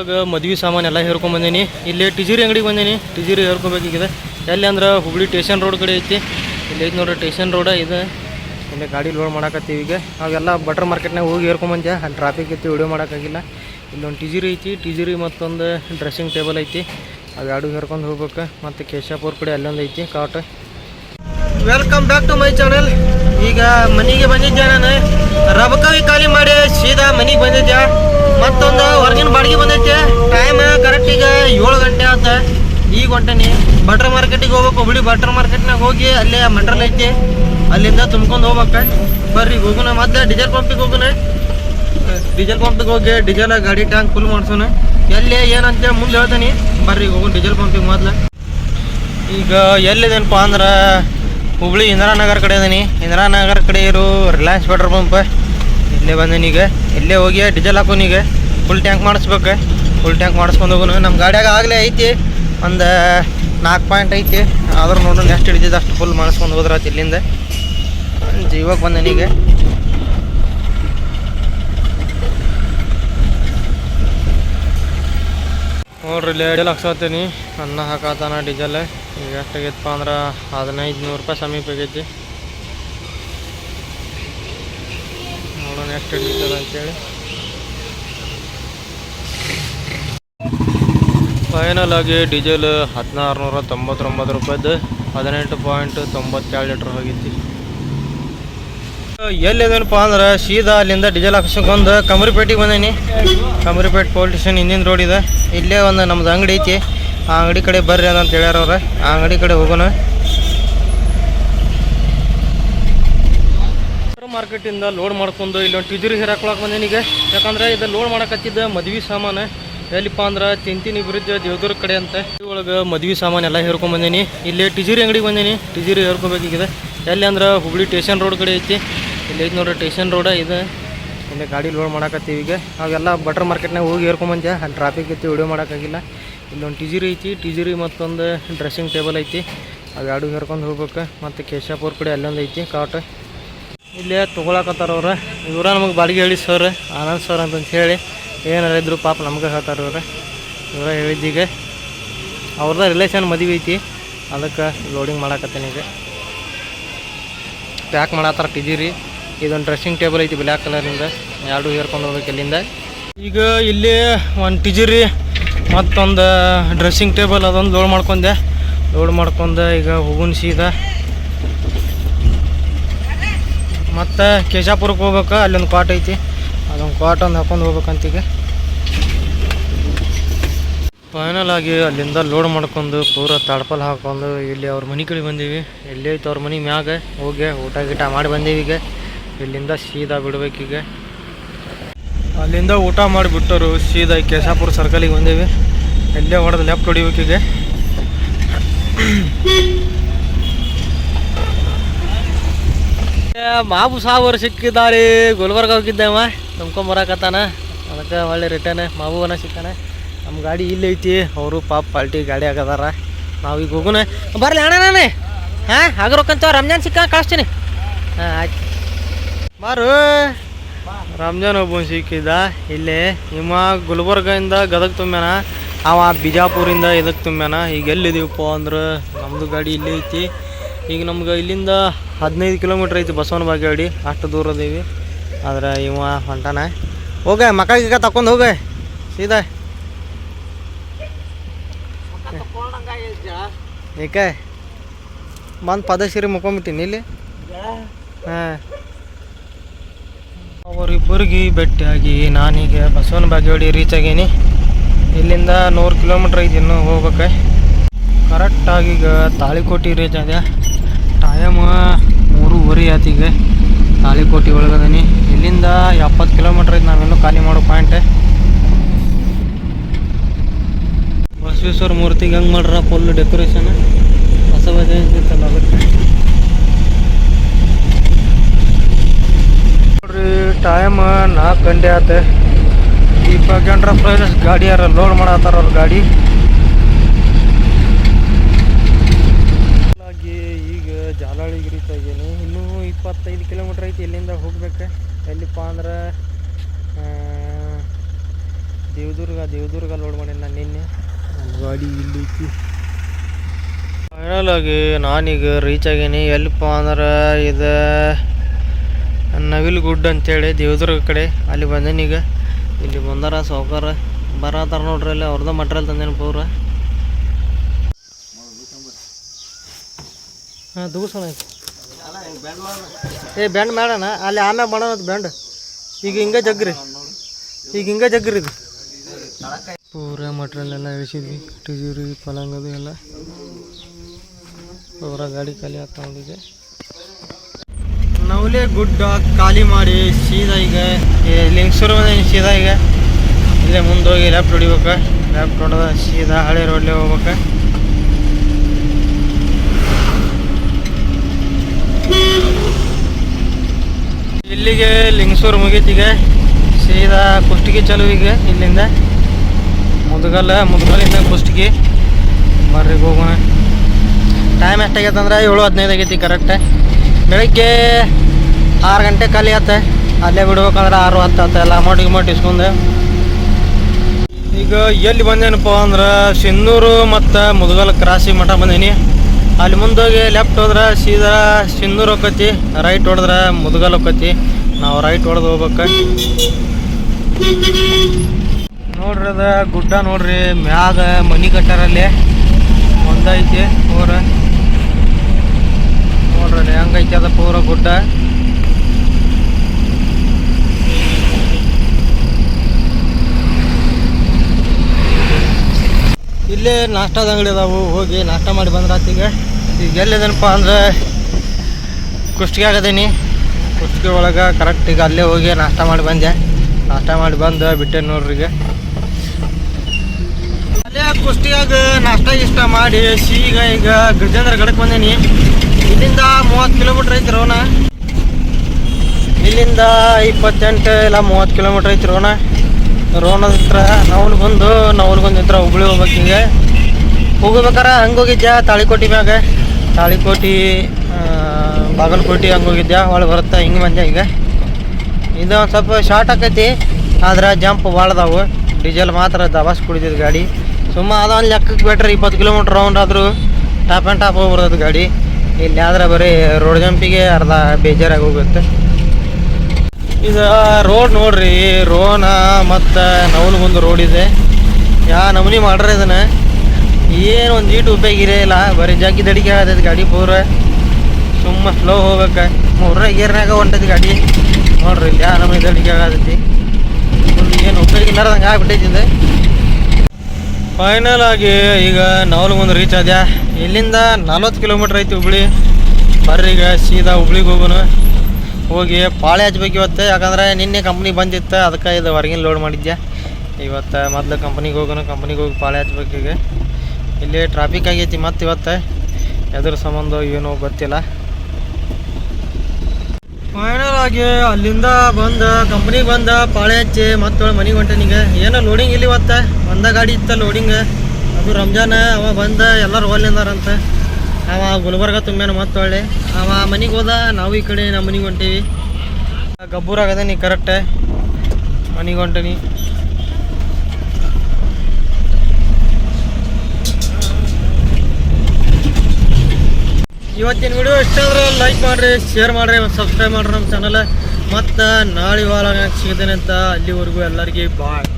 ಒಳಗೆ ಮದ್ವೆ ಸಾಮಾನು ಎಲ್ಲ ಹೇರ್ಕೊಂಡ್ ಬಂದೀನಿ. ಇಲ್ಲಿ ಟಿಜಿರಿ ಅಂಗಡಿಗೆ ಬಂದೀನಿ. ಟಿಜಿರಿ ಹೇರ್ಕೊಬೇಕಾಗಿದೆ ಎಲ್ಲಿ ಅಂದ್ರೆ ಹುಬ್ಳಿ ಟೇಷನ್ ರೋಡ್ ಕಡೆ ಐತಿ. ಇಲ್ಲಿ ಐತಿ ನೋಡ್ರಿ ಸ್ಟೇಷನ್ ರೋಡ ಇದೆ. ಇಲ್ಲಿ ಗಾಡಿ ಲೋಡ್ ಮಾಡಕತ್ತೀವಿ ಈಗ. ಅವೆಲ್ಲ ಬಟರ್ ಮಾರ್ಕೆಟ್ನಾಗ ಹೋಗಿ ಹೇರ್ಕೊಂಬಂದೆ ಅಲ್ಲಿ ಟ್ರಾಫಿಕ್ ಐತಿ ವಿಡಿಯೋ ಮಾಡೋಕ್ಕಾಗಿಲ್ಲ ಇಲ್ಲೊಂದು ಟಿಜಿರಿ ಐತಿ. ಟಿಜಿರಿ ಮತ್ತೊಂದು ಡ್ರೆಸ್ಸಿಂಗ್ ಟೇಬಲ್ ಐತಿ. ಅವೆರಡು ಹೇರ್ಕೊಂಡು ಹೋಗ್ಬೇಕು. ಮತ್ತು ಕೇಶಾಪುರ ಕಡೆ ಅಲ್ಲೊಂದು ಐತಿ, cot. Welcome back to my channel ಈಗ ಮನೆಗೆ ಬಂದಿದ್ದೆ ನಾನು. ರಬಕವಿ ಖಾಲಿ ಮಾಡಿ ಸೀದಾ ಮನೆಗೆ ಬಂದಿದ್ದೆ ಮತ್ತೊಂದು ಹೊರಗಿನ ಬಾಡಿಗೆ ಬಂದೈತೆ. ಟೈಮ್ ಕರೆಕ್ಟ್ ಈಗ ಏಳು ಗಂಟೆ ಆತ. ಈಗ ಹೊಂಟೇನಿ. ಬಟ್ರ್ ಮಾರ್ಕೆಟಿಗೆ ಹೋಗ್ಬೇಕು. ಹುಬ್ಳಿ ಬಟ್ರ್ ಮಾರ್ಕೆಟ್ನಾಗ ಹೋಗಿ ಅಲ್ಲೇ ಮಂಡ್ರಲ್ ಐತಿ. ಅಲ್ಲಿಂದ ತುಂಬ್ಕೊಂಡು ಹೋಗ್ಬೇಕ. ಬರ್ರಿ ಹೋಗೋಣ ಮತ್ತೆ. ಡೀಸೆಲ್ ಪಂಪಿಗೆ ಹೋಗೋಣ ಡೀಸೆಲ್ ಪಂಪಿಗೆ ಹೋಗಿ ಡೀಸೆಲ್ ಗಾಡಿ ಟ್ಯಾಂಕ್ ಫುಲ್ ಮಾಡ್ಸೋಣ. ಎಲ್ಲಿ ಏನಂತೇಳಿ ಮುಂದೆ ಹೇಳ್ತೀನಿ. ಬರ್ರಿ ಹೋಗೋಣ ಡೀಸೆಲ್ ಪಂಪಿಗೆ ಮೊದ್ಲು. ಈಗ ಎಲ್ಲಿದೇನಪ್ಪ ಅಂದ್ರೆ, ಹುಬ್ಳಿ ಇಂದಿರಾನಗರ ಕಡೆ ಇದೀನಿ. ಇಂದಿರಾನಗರ ಕಡೆ ಇರೋ ರಿಲಯನ್ಸ್ ಪೆಟ್ರೋಲ್ ಪಂಪ್ ಇಲ್ಲೇ ಬಂದೀನಿ ಈಗ ಇಲ್ಲೇ ಹೋಗಿ ಡೀಸೆಲ್ ಹಾಕೋನೀಗ ಫುಲ್ ಟ್ಯಾಂಕ್ ಮಾಡಿಸ್ಬೇಕು. ಫುಲ್ ಟ್ಯಾಂಕ್ ಮಾಡಿಸ್ಕೊಂಡು ಹೋಗೋನು. ನಮ್ಮ ಗಾಡಿಯಾಗ ಆಗಲೇ ಐತಿ. ಒಂದು ನಾಲ್ಕು ಪಾಯಿಂಟ್ ಐತಿ. ಆದ್ರೂ ನೋಡೋಣ ಎಷ್ಟು ಹಿಡಿದಿದ್ದು ಅಷ್ಟು ಫುಲ್ ಮಾಡಿಸ್ಕೊಂಡು ಹೋದ್ರಾತು ಇಲ್ಲಿಂದ. ಜೀವಕ್ಕೆ ಬಂದೀನಿ ಈಗ ನೋಡ್ರಿ, ಇಲ್ಲಿ ಡೀಸೆಲ್ ಅನ್ನ ಹಾಕತ್ತಾನ ಡೀಸೆಲ್. ಈಗ ಎಷ್ಟಾಗೈತಪ್ಪ ಅಂದ್ರೆ ಹದಿನೈದು ನೂರು ರೂಪಾಯಿ ಸಮೀಪ ಆಗೈತಿ ನೋಡೋಣ ಎಷ್ಟು ಹಿಡಿತದ ಅಂತೇಳಿ. ಫೈನಲ್ ಆಗಿ ಡೀಸೆಲ್ ಹದಿನಾರು ನೂರ ತೊಂಬತ್ತೊಂಬತ್ತು ರೂಪಾಯ್ದು ಹದಿನೆಂಟು ಪಾಯಿಂಟ್ ತೊಂಬತ್ತೇಳು ಲೀಟ್ರ್ ಹೋಗಿತ್ತು. ಎಲ್ಲಿದೇನಪ್ಪ ಅಂದ್ರೆ ಸೀದಾ ಅಲ್ಲಿಂದ ಡೀಸೆಲ್ ಹಾಕ್ಸ್ಕೊಂಡು ಕಮರಿಪೇಟೆಗೆ ಬಂದೇನಿ. ಕಮರಿಪೇಟೆ ಪೊಲೀಸ್ ಸ್ಟೇಷನ್ ಹಿಂದಿನ ರೋಡ್ ಇದೆ. ಇಲ್ಲೇ ಒಂದು ನಮ್ದು ಅಂಗಡಿ ಐತಿ. ಆ ಅಂಗಡಿ ಕಡೆ ಬರ್ರಿ ಅಂತ ಹೇಳ್ಯಾರವ್ರೆ ಆ ಅಂಗಡಿ ಕಡೆ ಹೋಗೋಣ. ಮಾರ್ಕೆಟಿಂದ ಲೋಡ್ ಮಾಡ್ಕೊಂಡು ಇಲ್ಲೊಂದು ಟಿಜುರಿ ಹೇರಾಕೊಳಕ್ಕೆ ಬಂದೀನಿ ಈಗ? ಯಾಕಂದ್ರೆ ಇದು ಲೋಡ್ ಮಾಡಕತ್ತಿದ್ದ ಮದ್ವೆ ಸಾಮಾನು. ಎಲ್ಲಿಪ್ಪ ಅಂದ್ರೆ ಚಿಂತಿನಿ ಬ್ರಿಡ್ಜ್ ದೇವದುರ್ಗ ಕಡೆ ಅಂತ. ಒಳಗೆ ಮದ್ವೆ ಸಾಮಾನು ಎಲ್ಲ ಹೇರ್ಕೊಂಡ್ ಬಂದೀನಿ. ಇಲ್ಲಿ ಟಿಜುರಿ ಅಂಗಡಿಗೆ ಬಂದೇನಿ. ಟಿಜುರಿ ಹೇರ್ಕೋಬೇಕಿದೆ ಎಲ್ಲಿ ಅಂದ್ರೆ ಹುಬ್ಳಿ ಸ್ಟೇಷನ್ ರೋಡ್ ಕಡೆ ಐತಿ. ಇಲ್ಲಿ ಐತಿ ನೋಡ್ರಿ ಸ್ಟೇಷನ್ ರೋಡ ಇದೆ. ಇಲ್ಲಿ ಗಾಡಿ ಲೋಡ್ ಮಾಡಕತ್ತೀವಿ ಈಗ. ಅವೆಲ್ಲ ಬಟರ್ ಮಾರ್ಕೆಟ್ನಾಗ ಹೋಗಿ ಹೇರ್ಕೊಂಬಂದೆ ಅಲ್ಲಿ ಟ್ರಾಫಿಕ್ ಐತಿ ವಿಡಿಯೋ ಮಾಡೋಕ್ಕಾಗಿಲ್ಲ. ಇಲ್ಲೊಂದು ಟಿಜಿರಿ ಐತಿ. ಟಿಜಿರಿ ಮತ್ತೊಂದು ಡ್ರೆಸ್ಸಿಂಗ್ ಟೇಬಲ್ ಐತಿ. ಅವೆರಡು ಹೇರ್ಕೊಂಡು ಹೋಗ್ಬೇಕು. ಮತ್ತು ಕೇಶಾಪುರ ಕಡೆ ಅಲ್ಲೊಂದು ಐತಿ, ಕಾಟ್. ಇಲ್ಲೇ ತೊಗೊಳಕತ್ತಾರ ಅವ್ರು. ಇವರ ನಮಗೆ ಬಾಡಿಗೆ ಹೇಳಿ ಸರ್ ಆನಂದ್ ಸರ್ ಅಂತಂತ ಹೇಳಿ ಏನಾರ ಇದ್ರು ಪಾಪ ನಮ್ಗೆ ಹೇಳ್ತಾರೆ ಇವ್ರು. ಇವರ ಹೇಳಿದ್ದೀಗ ಅವ್ರದ ರಿಲೇಷನ್ ಮದುವೆ ಐತಿ. ಅದಕ್ಕೆ ಲೋಡಿಂಗ್ ಮಾಡಾಕತ್ತೇನೆ ಈಗ. ಪ್ಯಾಕ್ ಮಾಡತ್ತಾರ ಟಿಜಿರಿ ಇದೊಂದು ಡ್ರೆಸ್ಸಿಂಗ್ ಟೇಬಲ್ ಐತಿ ಬ್ಲ್ಯಾಕ್ ಕಲರಿಂದ ಎರಡು ಹೇರ್ಕೊಂಡು ಹೋಗ್ಬೇಕು ಇಲ್ಲಿಂದ. ಈಗ ಇಲ್ಲಿ ಒಂದು ಟಿಜಿರಿ ಮತ್ತೊಂದು ಡ್ರೆಸ್ಸಿಂಗ್ ಟೇಬಲ್ ಅದೊಂದು ಲೋಡ್ ಮಾಡ್ಕೊಂಡೆ. ಲೋಡ್ ಮಾಡ್ಕೊಂಡು ಈಗ ಹೋಗುನ್ ಸೀದಾ ಮತ್ತು ಕೇಶಾಪುರಕ್ಕೆ ಹೋಗ್ಬೇಕು, ಅಲ್ಲೊಂದು ಕ್ವಾಟ್ ಐತಿ. ಅದೊಂದು ಕ್ವಾಟ್ ಒಂದು ಹಾಕೊಂಡು ಹೋಗ್ಬೇಕಂತೀಗ ಫೈನಲ್ ಆಗಿ ಅಲ್ಲಿಂದ ಲೋಡ್ ಮಾಡ್ಕೊಂಡು ಪೂರ ತಡ್ಪಲ್ ಹಾಕೊಂಡು ಇಲ್ಲಿ ಅವ್ರ ಮನೆ ಕಡೆ ಬಂದೀವಿ. ಎಲ್ಲಿ ಐತೆ ಅವ್ರ ಮನೆ ಮ್ಯಾಗ, ಹೋಗಿ ಊಟ ಗೀಟ ಮಾಡಿ ಬಂದೀವಿ ಈಗ. ಇಲ್ಲಿಂದ ಸೀದಾ ಬಿಡ್ಬೇಕೀಗ ಅಲ್ಲಿಂದ ಊಟ ಮಾಡಿಬಿಟ್ಟರು ಸೀದಾ ಕೇಶಾಪುರ ಸರ್ಕಲಿಗೆ ಬಂದೀವಿ. ಎಲ್ಲೇ ಹೊಡೆದು ಲೆಫ್ಟ್ ಹೊಡಿಬೇಕೀಗ ಏ, ಮಾಬು ಸಾವಿರ ಸಿಕ್ಕಿದ್ದಾರೆ. ಗುಲ್ಬರ್ಗ ಹೋಗಿದ್ದೇವ ತುಂಬ್ಕೊಂಬರಕತ್ತಾನ ಅದಕ್ಕೆ ಒಳ್ಳೆ ರಿಟರ್ನ್ ಮಾಬುವನ ಸಿಕ್ಕಾನೆ. ನಮ್ಮ ಗಾಡಿ ಇಲ್ಲಿ ಐತಿ. ಅವರು ಪಾಪ ಪಾಲ್ಟಿ ಗಾಡಿ ಆಗದಾರ ನಾವು ಈಗ ಹೋಗುನ. ಬರಲಿ ಅಣ್ಣ ನಾನೇ. ಹಾಂ ಆಗಿರೋಕ್ಕಂತ ರಂಜಾನ್ ಸಿಕ್ಕ? ಕಳಿಸ್ತೀನಿ. ಹಾಂ, ಆಯ್ತು. ಬಾರು ರಂಜಾನ್ ಒಬ್ಬ ಸಿಕ್ಕಿದ್ದ ಇಲ್ಲಿ ನಿಮ್ಮ ಗುಲ್ಬರ್ಗದಿಂದ ಗದಗ ತುಂಬ್ಯಾನ? ಅವ ಬಿಜಾಪುರಿಂದ ಇದಕ್ಕೆ ತುಂಬ್ಯಾನ? ಈಗ ಎಲ್ಲಿದ್ದೀವಪ್ಪ ಅಂದ್ರೆ ನಮ್ಮದು ಗಾಡಿ ಇಲ್ಲೇ ಐತಿ. ಈಗ ನಮ್ಗೆ ಇಲ್ಲಿಂದ ಹದಿನೈದು ಕಿಲೋಮೀಟ್ರ್ ಐತಿ ಬಸವನ ಬಾಗೇವಾಡಿ ಅಷ್ಟು ದೂರ ಅದೀವಿ. ಆದ್ರೆ ಇವ ಹೊಂಟಾನ. ಹೋಗ ಮಕ್ಕಳಿಗೆ ತಕೊಂಡು ಹೋಗ. ಸೀದಾ. ಏಕೆ? ಬಂದು ಪದಶ್ರೀ ಮುಕೊಂಬಿಟ್ಟಿನಿ ಇಲ್ಲಿ. ಹಾಂ. ಅವರಿಬ್ಬರಿಗೆ ಭೇಟಿಯಾಗಿ ನಾನೀಗ ಬಸವನ ಬಾಗೇವಾಡಿ ರೀಚ್ ಆಗೀನಿ. ಇಲ್ಲಿಂದ ನೂರು ಕಿಲೋಮೀಟ್ರ್ ಐತಿ ಇನ್ನೂ ಹೋಗ್ಬೇಕು ಕರೆಕ್ಟಾಗಿ ಈಗ ತಾಳಿಕೋಟಿ ರೀಚ್ ಆದೆ ಟೈಮ್ ಮೂರುವರೆ ಆತಿಗೆ ತಾಳಿಕೋಟಿ ಒಳಗದೀನಿ. ಇಲ್ಲಿಂದ ಎಪ್ಪತ್ತು ಕಿಲೋಮೀಟ್ರ್ ಐತಿ ನಾವಿನ್ನೂ ಖಾಲಿ ಮಾಡೋ ಪಾಯಿಂಟ್ ಬಸವೇಶ್ವರ ಮೂರ್ತಿಗೆ ಹೆಂಗೆ ಮಾಡ್ರ? ಫುಲ್ ಡೆಕೋರೇಷನ್ ಹೊಸ ಜಯಂತಿ ಇತ್ತಲ್ಲ ಅದಕ್ಕೆ. ನೋಡ್ರಿ ಟೈಮ್ ನಾಲ್ಕು ಗಂಟೆ ಆತ. ದೀಪಕ್ ಪ್ರೈಸ್ ಗಾಡಿ ಯಾರ ಲೋಡ್ ಮಾಡತ್ತಾರ ಅವ್ರ ಗಾಡಿ ಹಾಗಾಗಿ ಈಗ ಜಾಲಾಳಿಗೆ ರೀಚ್ ಆಗೀನಿ ಇನ್ನೂ ಇಪ್ಪತ್ತೈದು ಕಿಲೋಮೀಟ್ರ್ ಐತಿ ಇಲ್ಲಿಂದ ಹೋಗ್ಬೇಕು ಎಲ್ಲಿಪ್ಪ ಅಂದ್ರೆ ದೇವದುರ್ಗ ದೇವದುರ್ಗ ಲೋಡ್ ಮಾಡೀನಿ ನಾನು ನಿನ್ನೆ. ನನ್ನ ಗಾಡಿ ಇಲ್ಲಿ ಐತಿ. ಫೈನಲ್ ಆಗಿ ನಾನೀಗ ರೀಚ್ ಆಗೀನಿ. ಎಲ್ಲಿಪ್ಪ ಅಂದ್ರೆ ಇದು ನವಿಲು ಗುಡ್ ಅಂತೇಳಿ ದೇವದುರ್ಗ ಕಡೆ. ಅಲ್ಲಿ ಬಂದೇನಿ ಈಗ. ಇಲ್ಲಿ ಬಂದಾರ ಸಾವ್ಕಾರ. ಬರತ್ತಾರ ನೋಡ್ರಿ ಅಲ್ಲಿ. ಅವ್ರದ್ದು ಮಟ್ರಿಯಲ್ ತಂದೇನು ಪೂರ. ಹಾಂ ದೂಸಣ ಏ ಬ್ಯಾಂಡ್ ಮಾಡೋಣ ಅಲ್ಲಿ ಆಮೇಲೆ ಮಾಡೋಣ ಬ್ಯಾಂಡ್ ಈಗ ಹಿಂಗೆ ಜಗ್ರಿ ಈಗ ಹಿಂಗೆ ಜಗ್ರಿ ಇದು. ಪೂರ ಮಟ್ರಲ್ ಎಲ್ಲ ಇಳಿಸಿದ್ವಿ ಟಿಜೂರಿ ಪಲಂಗದು ಎಲ್ಲ. ಪೂರ ಗಾಡಿ ಖಾಲಿ ಹಾಕೊಂಡಿದೆ ನವಲೆ ಗುಡ್ಡ ಖಾಲಿ ಮಾಡಿ ಸೀದಾ ಈಗ ಲಿಂಗ್ಸೂರು ಬಂದ ಸೀದಾ ಈಗ. ಇಲ್ಲೇ ಮುಂದೆ ಹೋಗಿ ಲ್ಯಾಪ್ ಹೊಡಿಬೇಕು. ಲ್ಯಾಪ್ ಹೊಡೆದ ಸೀದಾ ಹಳೆ ರೋಡ್ಲೆ ಹೋಗ್ಬೇಕು. ಇಲ್ಲಿಗೆ ಲಿಂಗಸೂರು ಮುಗೀತಿಗೆ ಸೀದಾ ಕುಷ್ಟಗಿ ಚಲುವಿಗೆ ಇಲ್ಲಿಂದ. ಮುದುಗಲ್ಲ ಮುದುಗಲ್ಲಿಂದ ಕುಷ್ಟಗಿ ಬರ್ರಿ ಹೋಗೋಣ. ಟೈಮ್ ಎಷ್ಟಾಗೈತೆ ಅಂದ್ರೆ ಏಳು ಹದಿನೈದು ಆಗೈತಿ ಕರೆಕ್ಟ್ ಬೆಳಗ್ಗೆ ಆರು ಗಂಟೆ ಖಾಲಿ ಆತ. ಅಲ್ಲೇ ಬಿಡ್ಬೇಕಂದ್ರೆ ಆರು ಹತ್ತು ಆತ. ಎಲ್ಲ ಅಮೌಂಟ್ ಗಿಮೌಂಟ್ ಇಸ್ಕೊಂಡು. ಈಗ ಎಲ್ಲಿ ಬಂದೇನಪ್ಪ ಅಂದ್ರೆ ಸಿನ್ನೂರು ಮತ್ತು ಮುದುಗಲ್ ಕ್ರಾಸಿಗೆ ಮಠ ಬಂದೀನಿ. ಅಲ್ಲಿ ಮುಂದೆ ಹೋಗಿ ಲೆಫ್ಟ್ ಹೋದ್ರೆ ಸೀದಾ ಸಿನ್ನೂರು ಹೋಗತಿ ರೈಟ್ ಹೊಡೆದ್ರೆ ಮುದುಗಲ್ ಹೋಗತಿ ನಾವು ರೈಟ್ ಹೊಡೆದು ಹೋಗ್ಬೇಕು. ನೋಡ್ರಿ ಅದ ಗುಡ್ಡ ನೋಡ್ರಿ, ಮ್ಯಾಗ ಮನಿ ಕಟ್ಟಾರಲ್ಲಿ ಒಂದೈತಿ ಪೂರ ನೋಡ್ರಿ ಹೆಂಗೈತಿ ಅದ ಪೂರ ಗುಡ್ಡ. ಇಲ್ಲೇ ನಾಷ್ಟದ ಅಂಗಡಿ ಅದಾವು ಹೋಗಿ ನಾಷ್ಟ ಮಾಡಿ ಬಂದ್ರೆ ಆತೀಗ ಈಗ ಎಲ್ಲಿದೇನಪ್ಪ ಅಂದ್ರೆ ಕುಷ್ಟಿಗೆ ಆಗದೇನಿ. ಕುಷ್ಟಿಗೆ ಒಳಗೆ ಕರೆಕ್ಟ್ ಈಗ ಅಲ್ಲೇ ಹೋಗಿ ನಾಷ್ಟ ಮಾಡಿ ಬಂದೆ. ನಾಷ್ಟ ಮಾಡಿ ಬಂದು ಬಿಟ್ಟೆ ನೋಡ್ರಿಗೆ ಅಲ್ಲೇ ಕುಷ್ಟಿಯಾಗ ನಾಷ್ಟ ಇಷ್ಟ ಮಾಡಿ ಸೀಗ ಈಗ ಗಜೇಂದ್ರ ಗಡಕ್ಕೆ ಬಂದೇನಿ. ಇಲ್ಲಿಂದ ಮೂವತ್ತು ಕಿಲೋಮೀಟ್ರ್ ಐತಿ ರೋಣ. ಇಲ್ಲಿಂದ ಇಪ್ಪತ್ತೆಂಟು ಇಲ್ಲ ಮೂವತ್ತು ಕಿಲೋಮೀಟ್ರ್ ಐತಿ ರೋಣ. ರೋಣದ ಹತ್ರ ನವಲ್ ಬಂದು ನವಲ್ ಬಂದು ಹತ್ರ ಹುಬ್ಳಿ ಹೋಗ್ಬೇಕು ಹಿಂಗೆ. ಹೋಗ್ಬೇಕಾರ ಹಂಗೋಗಿದ್ಯಾ ತಾಳಿಕೋಟಿ ಮ್ಯಾಗ. ತಾಳಿಕೋಟಿ ಬಾಗಲಕೋಟಿ ಬಾಗಲಕೋಟೆ ಹಂಗೆ ಹೋಗಿದ್ದೆ ಒಳಗೆ ಬರುತ್ತೆ? ಹಿಂಗೆ ಬಂದೆ ಈಗ? ಇದು ಒಂದು ಸ್ವಲ್ಪ ಶಾರ್ಟ್ ಆಕೈತಿ, ಆದ್ರೆ ಜಂಪ್ ಭಾಳದಾವು ಡೀಸೆಲ್ ಮಾತ್ರ ದಬಾಸ್ ಕುಡಿದಿದ್ದು ಗಾಡಿ. ಸುಮ್ಮ ಅದೊಂದು ಲೆಕ್ಕಕ್ಕೆ ಬೆಟ್ರೆ ಇಪ್ಪತ್ತು ಕಿಲೋಮೀಟ್ರ್ ರೌಂಡ್ ಆದರೂ ಟಾಪ್ ಆ್ಯಂಡ್ ಟಾಪ್ ಹೋಗ್ಬರ್ತದೆ ಗಾಡಿ. ಇಲ್ಲಿ ಆದ್ರೆ ಬರೀ ರೋಡ್ ಜಂಪಿಗೆ ಅರ್ಧ ಬೇಜಾರಾಗಿ ಹೋಗುತ್ತೆ. ಇದು ರೋಡ್ ನೋಡ್ರಿ, ರೋನ ಮತ್ತು ನವಲ್ಗೊಂದು ರೋಡ್ ಇದೆ. ಯಾ ನಮೂನಿ ಮಾಡ್ರೆ ಇದನ್ನು? ಏನು ಒಂದು ಈಟು ಉಪಯೋಗ ಇಲ್ಲ. ಬರೀ ಜಗ್ಗಿ ದಡಿಕೆ ಆಗತೈತಿ ಗಾಡಿ ಪೂರ. ಸುಮ್ಮ ಸ್ಲೋ ಹೋಗ್ಬೇಕು. ಮೂರನೇ ಗೇರ್ನಾಗ ಹೊಂಟೈತಿ ಗಾಡಿ. ನೋಡ್ರಿ ಯಾ ನಮೂನಿ ದಡಿಕೆ ಆಗತೈತಿ ಏನು ಉಪಯೋಗ ಇಲ್ಲಾರ್ದಂಗೆ ಆಗಿಬಿಟ್ಟೈತಿ ಇದು. ಫೈನಲ್ ಆಗಿ ಈಗ ನವಲ್ಗೊಂದು ರೀಚ್ ಆದ್ಯಾ? ಇಲ್ಲಿಂದ ನಲ್ವತ್ತು ಕಿಲೋಮೀಟ್ರ್ ಐತಿ ಹುಬ್ಳಿ. ಈಗ ಸೀದಾ ಹುಬ್ಳಿಗೆ ಹೋಗೋಣ. ಹೋಗಿ ಪಾಳೆ ಹಚ್ಬೇಕು ಇವತ್ತು. ಯಾಕಂದ್ರೆ ನಿನ್ನೆ ಕಂಪ್ನಿ ಬಂದಿತ್ತು. ಅದಕ್ಕೆ ಇದು ಹೊರಗಿನ ಲೋಡ್ ಮಾಡಿದ್ದೆ ಇವತ್ತು ಮೊದಲು ಕಂಪ್ನಿಗೆ ಹೋಗೋಣ ಕಂಪ್ನಿಗೆ ಹೋಗಿ ಪಾಳೆ ಹಚ್ಬೇಕು ಈಗ. ಇಲ್ಲಿ ಟ್ರಾಫಿಕ್ ಆಗೈತಿ ಮತ್ತು ಇವತ್ತು. ಎದುರು ಸಂಬಂಧ ಏನೋ ಗೊತ್ತಿಲ್ಲ. ಫೈನಲ್ ಆಗಿ ಅಲ್ಲಿಂದ ಬಂದ ಕಂಪ್ನಿಗೆ ಬಂದ ಪಾಳೆ ಹಚ್ಚಿ ಮತ್ತೆ ಮನೆಗೆ ಹೊಂಟನೀಗ ಏನೋ ಲೋಡಿಂಗ್ ಇಲ್ಲಿ ಇವತ್ತು ಒಂದ ಗಾಡಿ ಇತ್ತ ಲೋಡಿಂಗ್ ಅದು ರಂಜಾನ್, ಅವ ಬಂದ, ಎಲ್ಲರೂ ಹೋಲಿಂದಾರಂತ ಅವ ಗುಲ್ಬರ್ಗ ತುಂಬ್ಯಾನ ಮತ್ತೆ ಒಳ್ಳೆ ಅವ ಮನೆಗೆ ಹೋದ, ನಾವು ಈ ಕಡೆ ನಮ್ಮ ಮನೆಗೆ ಹೊಂಟೀವಿ. ಗಬ್ಬೂರಾಗದ ನೀ ಕರೆಕ್ಟ್ ಮನೆಗೆ ಹೊಂಟೀನಿ. ಇವತ್ತಿನ ವಿಡಿಯೋ ಇಷ್ಟ ಆದ್ರೆ ಲೈಕ್ ಮಾಡಿರಿ ಶೇರ್ ಮಾಡಿರಿ ಸಬ್ಸ್ಕ್ರೈಬ್ ಮಾಡಿರಿ ನಮ್ಮ ಚಾನಲ್ ಮತ್ತು ನಾಳೆ ವಾರ ಸಿಗ್ತೇನೆ ಅಂತ ಅಲ್ಲಿವರೆಗೂ ಎಲ್ಲರಿಗೆ ಬಾಯ್